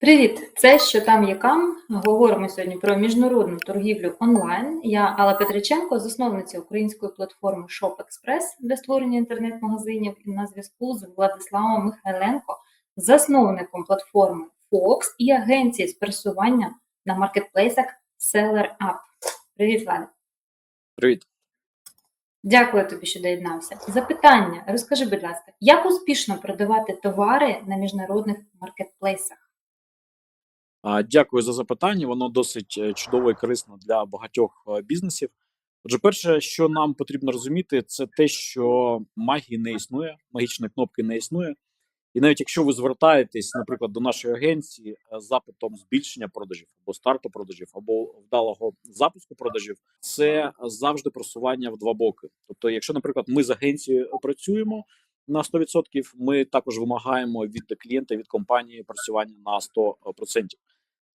Привіт! Це що там є кам. Говоримо сьогодні про міжнародну торгівлю онлайн. Я Алла Петриченко, засновниця української платформи ShopExpress для створення інтернет-магазинів. І на зв'язку з Владиславом Михайленко, засновником платформи Fox і агенції з пересування на маркетплейсах SellerUp. Привіт, Влад! Привіт. Дякую тобі, що доєднався. Запитання: розкажи, будь ласка, як успішно продавати товари на міжнародних маркетплейсах? Дякую за запитання. Воно досить е, чудово і корисно для багатьох е, бізнесів. Отже, перше, що нам потрібно розуміти, це те, що магії не існує, магічної кнопки не існує. І навіть якщо ви звертаєтесь, наприклад, до нашої агенції е, з запитом збільшення продажів або старту продажів, або вдалого запуску продажів, це завжди просування в два боки. Тобто, якщо, наприклад, ми з агенцією працюємо на 100%, ми також вимагаємо від клієнта від компанії працювання на 100%.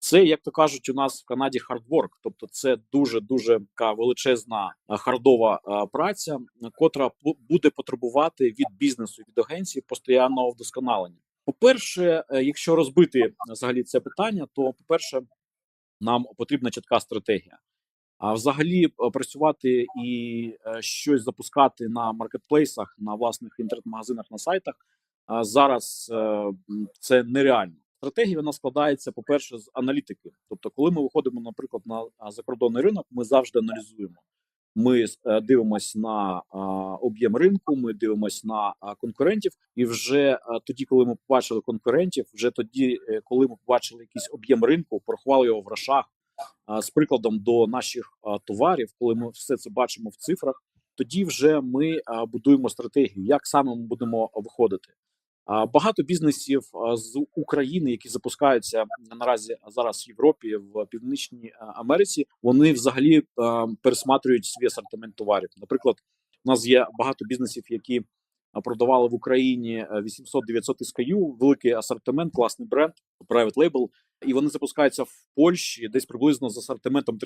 Це, як то кажуть, у нас в Канаді хардворк, тобто це дуже дуже величезна е, хардова е, праця, котра бу- буде потребувати від бізнесу від агенції постійного вдосконалення. По-перше, е, якщо розбити взагалі це питання, то по-перше, нам потрібна чітка стратегія. А взагалі працювати і щось запускати на маркетплейсах, на власних інтернет-магазинах, на сайтах зараз це нереально. Стратегія вона складається, по-перше, з аналітики. Тобто, коли ми виходимо, наприклад, на закордонний ринок, ми завжди аналізуємо. Ми е, дивимося на об'єм ринку, ми дивимося на конкурентів, і вже тоді, коли ми побачили конкурентів, вже тоді, е, коли ми побачили якийсь об'єм ринку, порахували його в грошах, з прикладом до наших товарів, коли ми все це бачимо в цифрах, тоді вже ми будуємо стратегію, як саме ми будемо виходити. Багато бізнесів з України, які запускаються наразі зараз в Європі, в Північній Америці, вони взагалі а, пересматрюють свій асортимент товарів. Наприклад, у нас є багато бізнесів, які продавали в Україні е, 800-900 SKU, великий асортимент, класний бренд, private label, і вони запускаються в Польщі десь приблизно з асортиментом 30%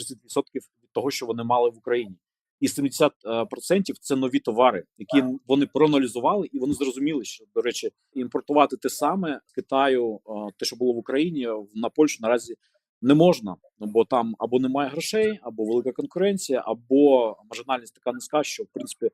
від того, що вони мали в Україні. І 70% це нові товари, які вони проаналізували, і вони зрозуміли, що до речі, імпортувати те саме з Китаю, е, те, що було в Україні, на Польщу наразі не можна, бо там або немає грошей, або велика конкуренція, або маржинальність така низька, що в принципі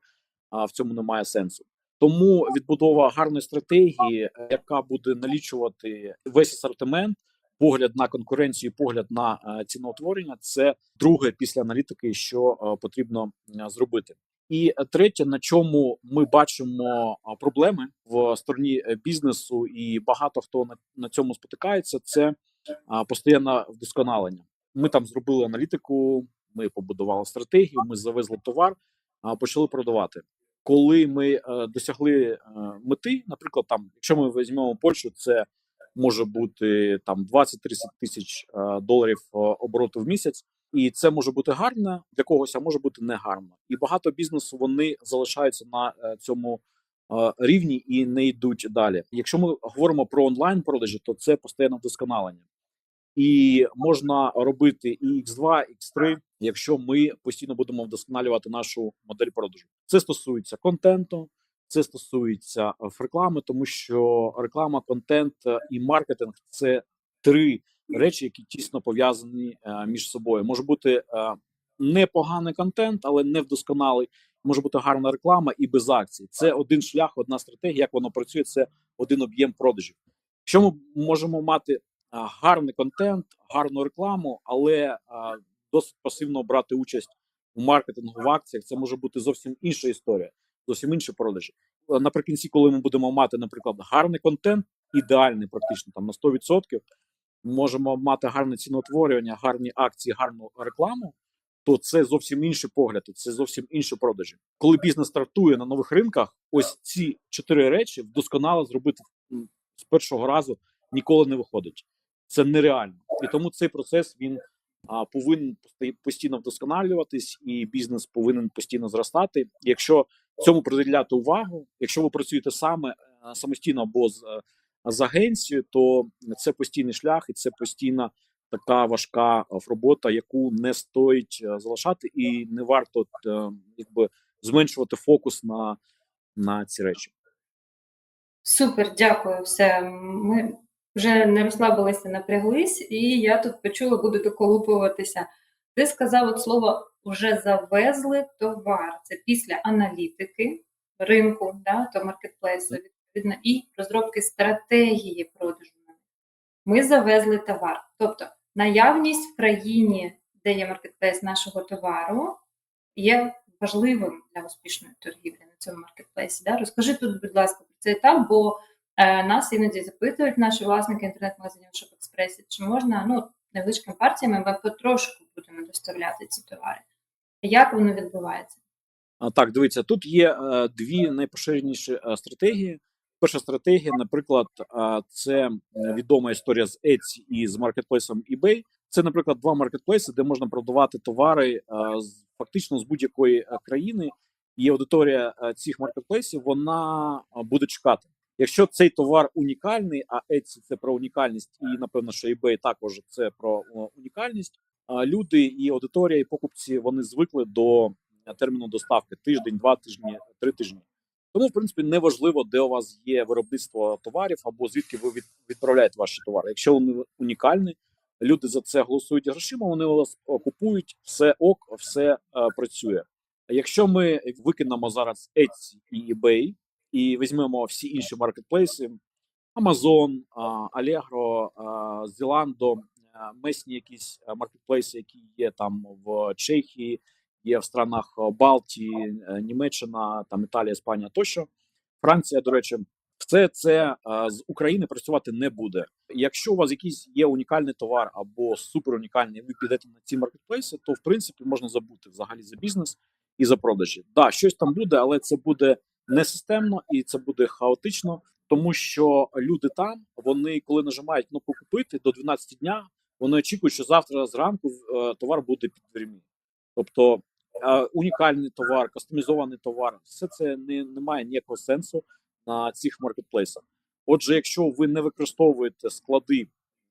в цьому немає сенсу. Тому відбудова гарної стратегії, е, яка буде налічувати весь асортимент, погляд на конкуренцію, погляд на е, ціноутворення, це друге після аналітики, що е, потрібно е, зробити. І третє, на чому ми бачимо проблеми в стороні бізнесу, і багато хто на, цьому спотикається, це постійне вдосконалення. Ми там зробили аналітику, ми побудували стратегію, ми завезли товар, почали продавати. Коли ми досягли мети, наприклад, там, якщо ми візьмемо Польщу, це може бути там 20-30 тисяч е, доларів е, обороту в місяць, і це може бути гарно для когось, а може бути негарно. І багато бізнесу вони залишаються на е, цьому рівні і не йдуть далі. Якщо ми говоримо про онлайн продажі, то це постійне вдосконалення. І можна робити і X2, X3, якщо ми постійно будемо вдосконалювати нашу модель продажу. Це стосується контенту, це стосується е, реклами, тому що реклама, контент е, і маркетинг це три речі, які тісно пов'язані е, між собою. Може бути непоганий контент, але не вдосконалий. Може бути гарна реклама і без акцій. Це один шлях, одна стратегія. Як воно працює, це один об'єм продажів. Якщо ми можемо мати гарний контент, гарну рекламу, але досить пасивно брати участь у маркетингу в акціях, це може бути зовсім інша історія, зовсім інші продажі. Е, Наприкінці, коли ми будемо мати, наприклад, гарний контент, ідеальний, практично там на 100%, можемо мати гарне ціноутворювання, гарні акції, гарну рекламу. То це зовсім інший погляд, це зовсім інші продажі. Коли бізнес стартує на нових ринках, ось ці чотири речі вдосконало зробити з першого разу ніколи не виходить. Це нереально, і тому цей процес він а, повинен постійно вдосконалюватись, і бізнес повинен постійно зростати. Якщо цьому приділяти увагу, якщо ви працюєте саме е, самостійно або з, е, з агенцією, то це постійний шлях, і це постійна така важка е, робота, яку не стоїть залишати, і не варто якби зменшувати фокус на, на ці речі. Супер, дякую. Все. Ми вже не розслабилися, напряглись, і я тут почула, буду доколупуватися. Ти сказав от слово вже завезли товар. Це після аналітики ринку, да, то маркетплейсу, відповідно, і розробки стратегії продажу. Ми завезли товар. Тобто наявність в країні, де є маркетплейс нашого товару, є важливим для успішної торгівлі на цьому маркетплейсі. Да? Розкажи тут, будь ласка, про цей етап, бо е, нас іноді запитують наші власники інтернет-магазинів в Шопекспресі, чи можна ну, невеличкими партіями ми потрошку будемо доставляти ці товари. Як воно відбувається? Так, дивіться, тут є е, дві найпоширеніші е, стратегії. Перша стратегія, наприклад, е, це відома історія з Etsy і з маркетплейсом eBay. Це, наприклад, два маркетплейси, де можна продавати товари фактично з будь-якої країни. І аудиторія цих маркетплейсів вона буде чекати. Якщо цей товар унікальний, а Etsy – це про унікальність, і напевно, що eBay також це про е, унікальність. а Люди і аудиторія, і покупці вони звикли до терміну доставки тиждень, два тижні, три тижні. Тому, в принципі, неважливо, де у вас є виробництво товарів або звідки ви відправляєте ваші товари. Якщо вони унікальні, люди за це голосують грошима, вони вас купують, все ок, все е, працює. Якщо ми викинемо зараз Etsy і eBay і візьмемо всі інші маркетплейси, Amazon, Allegro, Zalando, месні якісь маркетплейси, які є там в Чехії, є в странах Балтії, Німеччина, там Італія, Іспанія тощо. Франція, до речі, все це з України працювати не буде. Якщо у вас якийсь є унікальний товар або супер унікальний, ви підете на ці маркетплейси, то в принципі можна забути взагалі за бізнес і за продажі. Да, щось там буде, але це буде не системно і це буде хаотично, тому що люди там, вони коли нажимають кнопку купити до 12 дня, вони очікують, що завтра зранку е, товар буде під дверми. Тобто е, унікальний товар, кастомізований товар, все це не, не має ніякого сенсу на цих маркетплейсах. Отже, якщо ви не використовуєте склади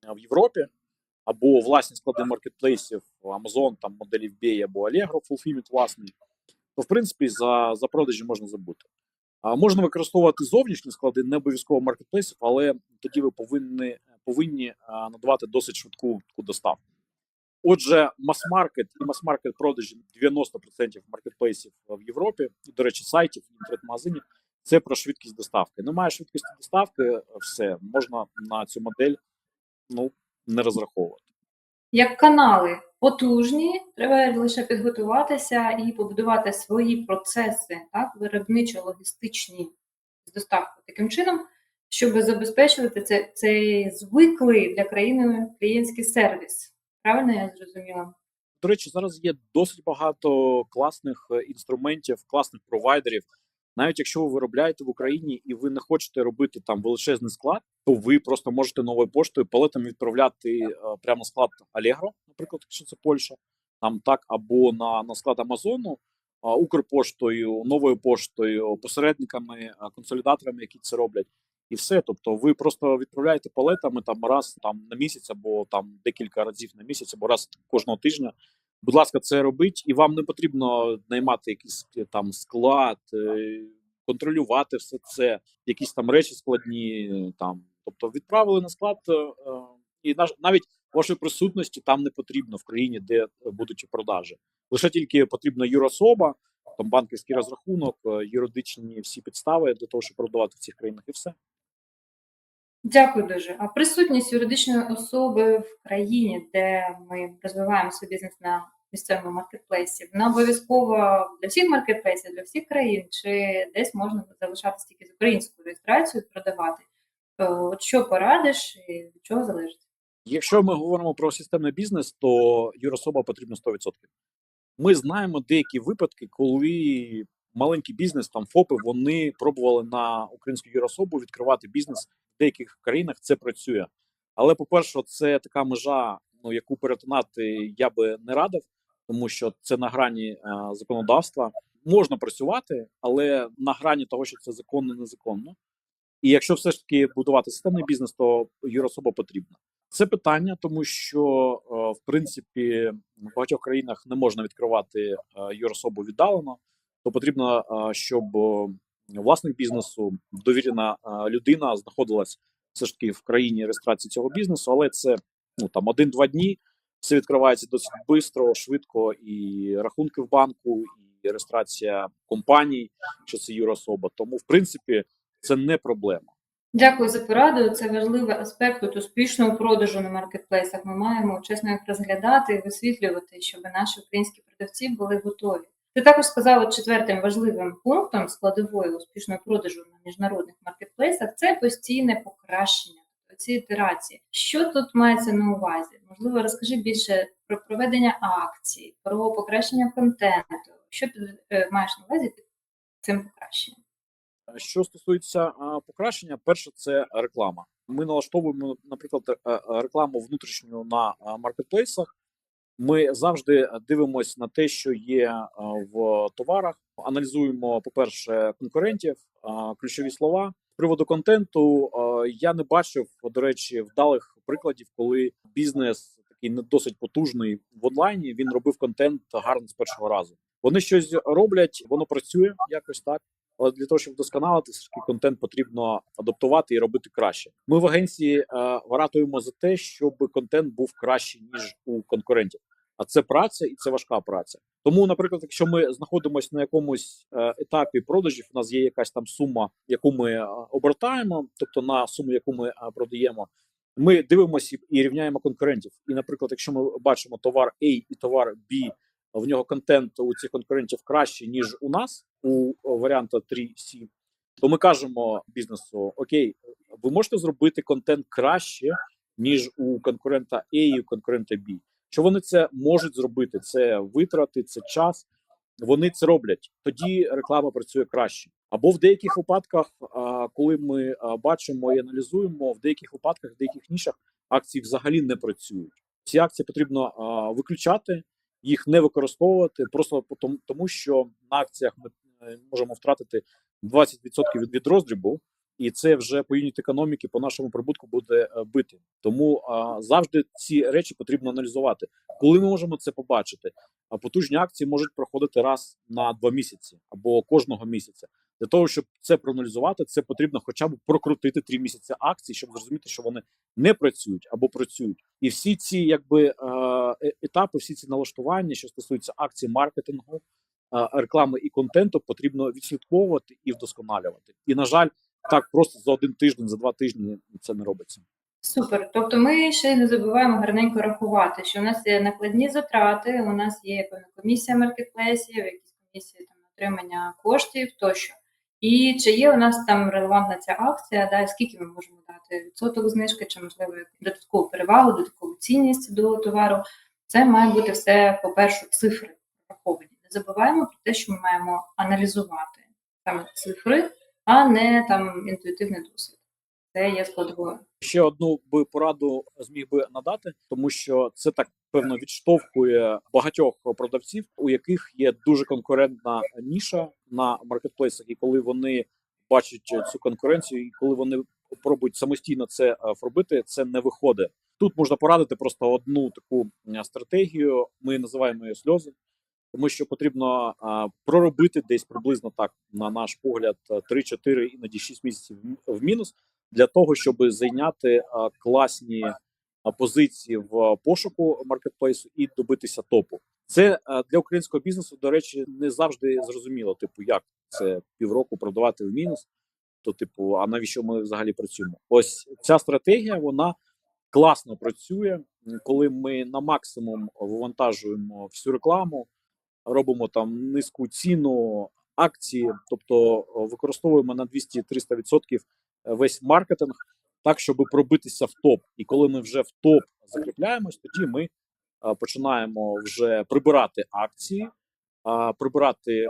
е, в Європі або власні склади маркетплейсів Amazon, там моделі eBay або Allegro, Fulfillment власний, то в принципі за, за продажі можна забути. Можна використовувати зовнішні склади, не обов'язково маркетплейсів, але тоді ви повинні, повинні надавати досить швидку доставку. Отже, мас-маркет і мас-маркет продажі 90% маркетплейсів в Європі, і, до речі, сайтів, інтернет-магазинів, це про швидкість доставки. Немає швидкості доставки, все, можна на цю модель ну, не розраховувати. Як канали потужні, треба лише підготуватися і побудувати свої процеси, так, виробничо-логістичні з доставкою таким чином, щоб забезпечувати це, цей звиклий для країни клієнтський сервіс. Правильно я зрозуміла? До речі, зараз є досить багато класних е, інструментів, класних провайдерів. Навіть якщо ви виробляєте в Україні і ви не хочете робити там величезний склад, то ви просто можете новою поштою палетом відправляти е, прямо на склад Allegro, наприклад, якщо це Польща, там так, або на, на склад Амазону, Укрпоштою, новою поштою, посередниками, е, консолідаторами, які це роблять, і все. Тобто, ви просто відправляєте палетами там раз там на місяць, або там декілька разів на місяць, або раз кожного тижня. Будь ласка, це робить, і вам не потрібно наймати якийсь е, там склад, е, контролювати все це, якісь там речі складні. е, Там, тобто, відправили на склад, і навіть вашої присутності там не потрібно в країні, де будуть продажі. Лише тільки потрібна юрособа, там банківський розрахунок, юридичні всі підстави для того, щоб продавати в цих країнах, і все. Дякую дуже. А присутність юридичної особи в країні, де ми розвиваємо свій бізнес на місцевому маркетплейсі, вона обов'язково для всіх маркетплейсів, для всіх країн, чи десь можна залишатися тільки з українською реєстрацією, продавати. От що порадиш і від чого залежить? Якщо ми говоримо про системний бізнес, то юрособа потрібна 100%. Ми знаємо деякі випадки, коли маленький бізнес, там ФОПи, вони пробували на українську юрособу відкривати бізнес в деяких країнах. Це працює. Але, по-перше, це така межа, ну яку перетинати я би не радив, тому що це на грані е, законодавства. Можна працювати, але на грані того, що це законно незаконно. І якщо все ж таки будувати системний бізнес, то юрособа потрібна. Це питання, тому що е, в принципі в багатьох країнах не можна відкривати е, юрособу віддалено, то потрібно, щоб власник бізнесу, довірена людина знаходилась все ж таки в країні реєстрації цього бізнесу, але це ну там один-два дні. Все відкривається досить швидко, швидко, і рахунки в банку, і реєстрація компаній, що це юрособа. Тому, в принципі, це не проблема. Дякую за пораду. Це важливий аспект от успішного продажу на маркетплейсах. Ми маємо чесно їх розглядати і висвітлювати, щоб наші українські продавці були готові. Ти також сказав четвертим важливим пунктом складової успішного продажу на міжнародних маркетплейсах це постійне покращення ці ітерації. Що тут мається на увазі? Можливо, розкажи більше про проведення акцій, про покращення контенту. Що ти е, маєш на увазі під цим покращенням? Що стосується покращення, перше це реклама. Ми налаштовуємо, наприклад, е, рекламу внутрішню на маркетплейсах. Ми завжди дивимося на те, що є в товарах. Аналізуємо, по-перше, конкурентів, ключові слова. З приводу контенту я не бачив, до речі, вдалих прикладів, коли бізнес такий не досить потужний в онлайні. Він робив контент гарно з першого разу. Вони щось роблять, воно працює якось так. Але для того, щоб вдосконалити контент, потрібно адаптувати і робити краще. Ми в агенції е, ратуємо за те, щоб контент був кращий ніж у конкурентів. А це праця і це важка праця. Тому, наприклад, якщо ми знаходимося на якомусь е, етапі продажів, у нас є якась там сума, яку ми е, обертаємо, тобто на суму, яку ми е, продаємо, ми дивимося і рівняємо конкурентів. І, наприклад, якщо ми бачимо товар A і товар B, в нього контент у цих конкурентів кращий ніж у нас у варіанта 3C, то ми кажемо бізнесу: Окей, ви можете зробити контент краще ніж у конкурента A і у конкурента B. Що вони це можуть зробити? Це витрати, це час. Вони це роблять. Тоді реклама працює краще. Або в деяких випадках, коли ми бачимо і аналізуємо, в деяких випадках, в деяких нішах акції взагалі не працюють. Ці акції потрібно виключати, їх не використовувати, просто тому, що на акціях ми е, можемо втратити 20% від, від роздрібу, і це вже по юніт економіки, по нашому прибутку буде е, бити. Тому а, завжди ці речі потрібно аналізувати. Коли ми можемо це побачити? А потужні акції можуть проходити раз на два місяці або кожного місяця. Для того щоб це проаналізувати, це потрібно хоча б прокрутити три місяці акцій, щоб зрозуміти, що вони не працюють або працюють. І всі ці якби е, е- етапи, всі ці налаштування, що стосуються акцій маркетингу, реклами і контенту, потрібно відслідковувати і вдосконалювати. І на жаль, так просто за один тиждень, за два тижні це не робиться. Супер. Тобто ми ще не забуваємо гарненько рахувати, що у нас є накладні затрати, у нас є певна комісія маркетплейсів, якісь комісії там отримання коштів тощо. І чи є у нас там релевантна ця акція, да, скільки ми можемо дати відсоток знижки, чи можливо додаткову перевагу, додаткову цінність до товару. Це має бути все, по-перше, цифри враховані. Не забуваємо про те, що ми маємо аналізувати саме цифри, а не там інтуїтивний досвід. Це є складовою. Ще одну би пораду зміг би надати, тому що це так певно відштовхує багатьох продавців, у яких є дуже конкурентна ніша на маркетплейсах, і коли вони бачать цю конкуренцію, і коли вони пробують самостійно це е, робити, це не виходить. Тут можна порадити просто одну таку стратегію. Ми називаємо її сльози. Тому що потрібно проробити десь приблизно так, на наш погляд, 3-4, іноді 6 місяців в мінус для того, щоб зайняти класні позиції в пошуку маркетплейсу і добитися топу. Це для українського бізнесу, до речі, не завжди зрозуміло. Типу, як це півроку продавати в мінус. То, типу, а навіщо ми взагалі працюємо? Ось ця стратегія, вона класно працює, коли ми на максимум вивантажуємо всю рекламу робимо там низьку ціну акції, тобто е, використовуємо на 200-300% весь маркетинг, так щоб пробитися в топ. І коли ми вже в топ закріпляємось, тоді ми е, починаємо вже прибирати акції, е, прибирати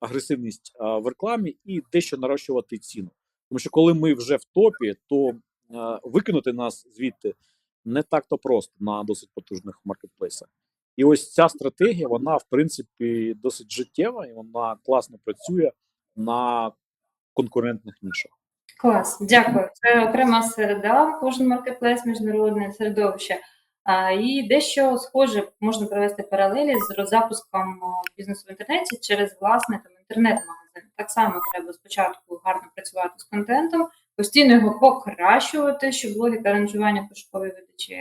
агресивність в рекламі і дещо нарощувати ціну. Тому що коли ми вже в топі, то викинути нас звідти не так то просто на досить потужних маркетплейсах. І ось ця стратегія, вона в принципі досить життєва і вона класно працює на конкурентних нішах. Клас, дякую. Це окрема середа, кожен маркетплейс, міжнародне середовище. І дещо схоже можна провести паралелі з запуском бізнесу в інтернеті через власне там інтернет-магазин. Так само треба спочатку гарно працювати з контентом, постійно його покращувати, щоб логіка аранжування пошукової видачі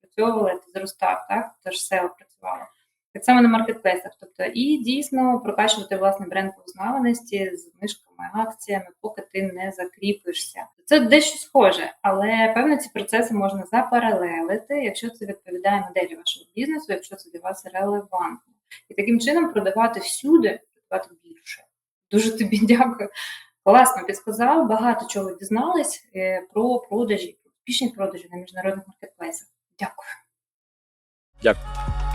працьовувала, зростав, так? Тож SEO працювало. Так само на маркетплейсах. Тобто, і дійсно прокачувати власний бренд повзнаваності з знижками, акціями, поки ти не закріпишся. Це дещо схоже, але певно ці процеси можна запаралелити, якщо це відповідає моделі вашого бізнесу, якщо це для вас релевантно. І таким чином продавати всюди, продавати більше. Дуже тобі дякую. Класно підсказав, багато чого дізнались е, про продажі, про успішні продажі на міжнародних маркетплейсах. Дякую. Дякую.